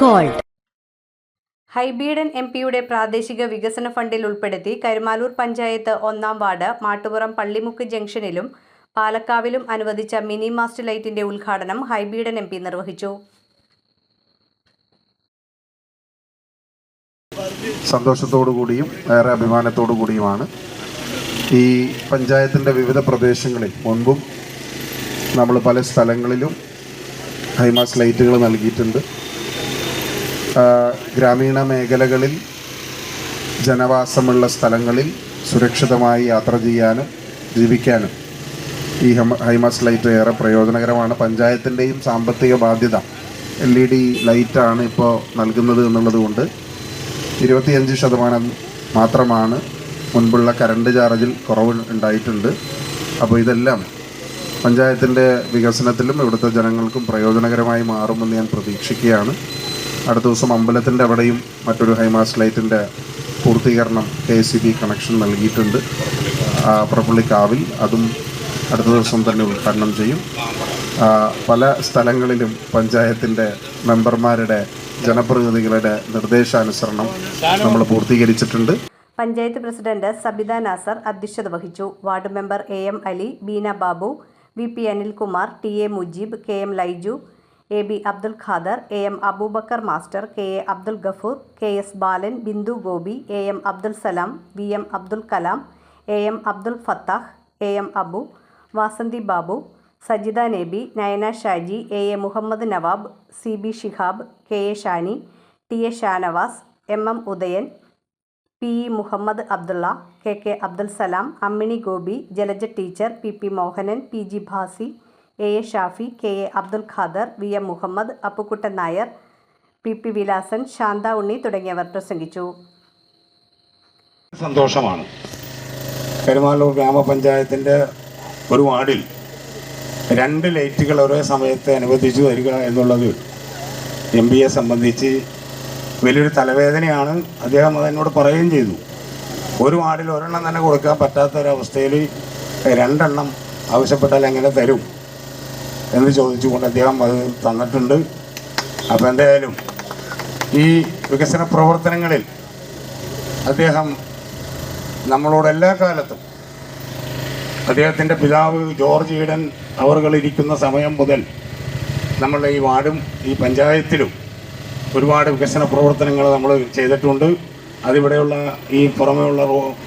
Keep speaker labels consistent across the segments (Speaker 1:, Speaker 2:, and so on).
Speaker 1: Gold
Speaker 2: Hibi Eden M പിയുടെ പ്രാദേശിക വികസന ഫണ്ടിൽ ഉൾപ്പെടുത്തി കരുമാലൂർ പഞ്ചായത്ത് ഒന്നാം വാർഡ് മാട്ടുപുറം പള്ളിമുക്ക് ജംഗ്ഷനിലും പാലക്കാവിലും അനുവദിച്ച മിനി മാസ്റ്റ് ലൈറ്റിന്റെ ഉദ്ഘാടനം ഹൈബീഡൻ എം പി നിർവഹിച്ചു.
Speaker 3: സന്തോഷത്തോടു കൂടിയും ഏറെ അഭിമാനത്തോടു കൂടിയുമാണ് ഈ പഞ്ചായത്തിന്റെ വിവിധ പ്രദേശങ്ങളിൽ മുൻപും നമ്മൾ പല സ്ഥലങ്ങളിലും ഹൈമാസ് ലൈറ്റുകൾ നൽകിയിട്ടുണ്ട്. ഗ്രാമീണ മേഖലകളിൽ ജനവാസമുള്ള സ്ഥലങ്ങളിൽ സുരക്ഷിതമായി യാത്ര ചെയ്യാനും ജീവിക്കാനും ഈ ഹൈമ- ഹൈമാസ് ലൈറ്റ് ഏറെ പ്രയോജനകരമാണ്. പഞ്ചായത്തിന്റെയും സാമ്പത്തിക ബാധ്യത എൽ ഇ ഡി ലൈറ്റാണ് ഇപ്പോൾ നൽകുന്നത് എന്നുള്ളത് കൊണ്ട് ഇരുപത്തിയഞ്ച് ശതമാനം മാത്രമാണ് മുൻപുള്ള കറണ്ട് ചാർജിൽ കുറവ് ഉണ്ടായിട്ടുണ്ട്. അപ്പോൾ ഇതെല്ലാം പഞ്ചായത്തിന്റെ വികസനത്തിലും ഇവിടുത്തെ ജനങ്ങൾക്കും പ്രയോജനകരമായി മാറുമെന്ന് ഞാൻ പ്രതീക്ഷിക്കുകയാണ്. അടുത്ത ദിവസം അമ്പലത്തിന്റെ അവിടെയും മറ്റൊരു ഹൈമാസ് ലൈറ്റിന്റെ പൂർത്തീകരണം കെ സി ബി കണക്ഷൻ നൽകിയിട്ടുണ്ട്. പ്രപ്പള്ളിക്കാവിൽ അതും അടുത്ത ദിവസം തന്നെ ഉദ്ഘാടനം ചെയ്യും. പല സ്ഥലങ്ങളിലും പഞ്ചായത്തിന്റെ മെമ്പർമാരുടെ ജനപ്രതിനിധികളുടെ നിർദ്ദേശാനുസരണം നമ്മൾ പൂർത്തീകരിച്ചിട്ടുണ്ട്.
Speaker 2: പഞ്ചായത്ത് പ്രസിഡന്റ് സബിത നാസർ അധ്യക്ഷത വഹിച്ചു. Ward member A M Ali Beena Babu V P Anilkumar T A Mujeeb K M Laiju A B Abdul Khader A M Abubacker master K A Abdul Gafoor K S Balan Bindu Gopi A M Abdul Salam V M Abdul Kalam A M Abdul Fathah A M Abu Vasanthi Babu Sajitha Nabi Nayana Shaji A A Muhammed Navab C B Shihab K A Shani T A Shanavas M M Udayan P E Muhammad Abdulla K K Abdul Salam Ammini Gopi Jalaja teacher P P Mohanan P G Bhasi A. A. Shafi K. A. Abdul Khader V. M. Muhammad Appukuttan Nair P. P. Vilasan Santha Unni തുടങ്ങിയവർ പ്രസംഗിച്ചു.
Speaker 4: സന്തോഷമാണ്. പെരുമാളൂർ ഗ്രാമപഞ്ചായത്തിന്റെ ഒരു വാർഡിൽ രണ്ട് ലൈറ്റുകൾ ഒരേ സമയത്ത് അനുവദിച്ചു തരിക എന്നുള്ളത് എം. പിയെ സംബന്ധിച്ച് വലിയൊരു തലവേദനയാണ്. അദ്ദേഹം അതെന്നോട് പറയുകയും ചെയ്തു. ഒരു വാർഡിൽ ഒരെണ്ണം തന്നെ കൊടുക്കാൻ പറ്റാത്തൊരവസ്ഥയിൽ രണ്ടെണ്ണം ആവശ്യപ്പെട്ടാൽ എങ്ങനെ തരും? എന്ന് ചോദിച്ചുകൊണ്ട് അദ്ദേഹം അത് തന്നിട്ടുണ്ട്. അപ്പോൾ എന്തായാലും ഈ വികസന പ്രവർത്തനങ്ങളിൽ അദ്ദേഹം നമ്മളോട് എല്ലാ കാലത്തും അദ്ദേഹത്തിന്റെ പിതാവ് ജോർജ് ഈഡൻ അവർ ഇരിക്കുന്ന സമയം മുതൽ നമ്മളുടെ ഈ വാർഡും ഈ പഞ്ചായത്തിലും ഒരുപാട് വികസന പ്രവർത്തനങ്ങൾ നമ്മൾ ചെയ്തിട്ടുണ്ട്. അതിവിടെയുള്ള ഈ പുറമെയുള്ള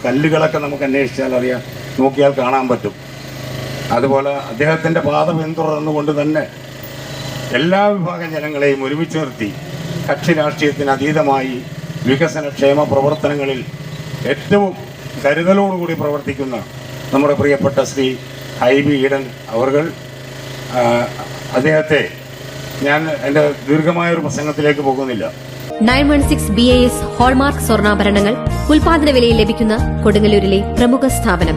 Speaker 4: കല്ലുകളൊക്കെ നമുക്ക് അന്വേഷിച്ചാൽ അറിയാം. നോക്കിയാൽ കാണാൻ പറ്റും. അതുപോലെ അദ്ദേഹത്തിന്റെ പാത പിന്തുടർന്നുകൊണ്ട് തന്നെ എല്ലാ വിഭാഗ ജനങ്ങളെയും ഒരുമിച്ച് നിർത്തി കക്ഷി രാഷ്ട്രീയത്തിന് അതീതമായി വികസന ക്ഷേമ പ്രവർത്തനങ്ങളിൽ ഏറ്റവും കരുതലോടുകൂടി പ്രവർത്തിക്കുന്ന നമ്മുടെ പ്രിയപ്പെട്ട ശ്രീ ഹൈബി ഈഡൻ അവർ അദ്ദേഹത്തെ ഞാൻ എന്റെ ദീർഘമായൊരു പ്രസംഗത്തിലേക്ക് പോകുന്നില്ല.
Speaker 1: Nine one six B A S hallmark സ്വർണാഭരണങ്ങൾ ഉൽപാദന വിലയിൽ ലഭിക്കുന്ന കൊടുങ്ങല്ലൂരിലെ പ്രമുഖ സ്ഥാപനം.